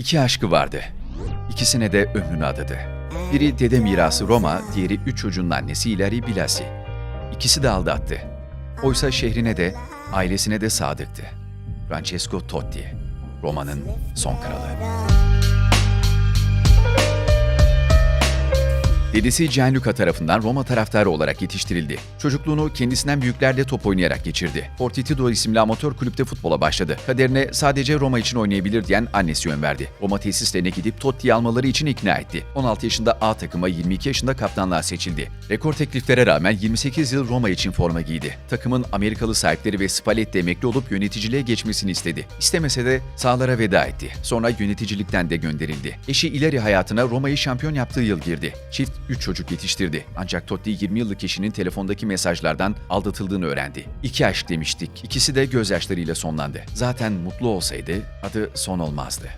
İki aşkı vardı. İkisine de ömrünü adadı. Biri dede mirası Roma, diğeri üç çocuğun annesi Hilary Bilasi. İkisi de aldattı. Oysa şehrine de, ailesine de sadıktı. Francesco Totti, Roma'nın son kralı. Dedesi Gianluca tarafından Roma taraftarı olarak yetiştirildi. Çocukluğunu kendisinden büyüklerle top oynayarak geçirdi. Fortitudo isimli amatör kulüpte futbola başladı. Kaderine sadece Roma için oynayabilir diyen annesi yön verdi. Roma tesislerine gidip Totti'yi almaları için ikna etti. 16 yaşında A takıma 22 yaşında kaptanlığa seçildi. Rekor tekliflere rağmen 28 yıl Roma için forma giydi. Takımın Amerikalı sahipleri ve Spalletti emekli olup yöneticiliğe geçmesini istedi. İstemese de sahalara veda etti. Sonra yöneticilikten de gönderildi. Eşi ileri hayatına Roma'yı şampiyon yaptığı yıl girdi. Çift 3 çocuk yetiştirdi. Ancak Totti 20 yıllık eşinin telefondaki mesajlardan aldatıldığını öğrendi. İki aşk demiştik. İkisi de gözyaşlarıyla sonlandı. Zaten mutlu olsaydı adı son olmazdı.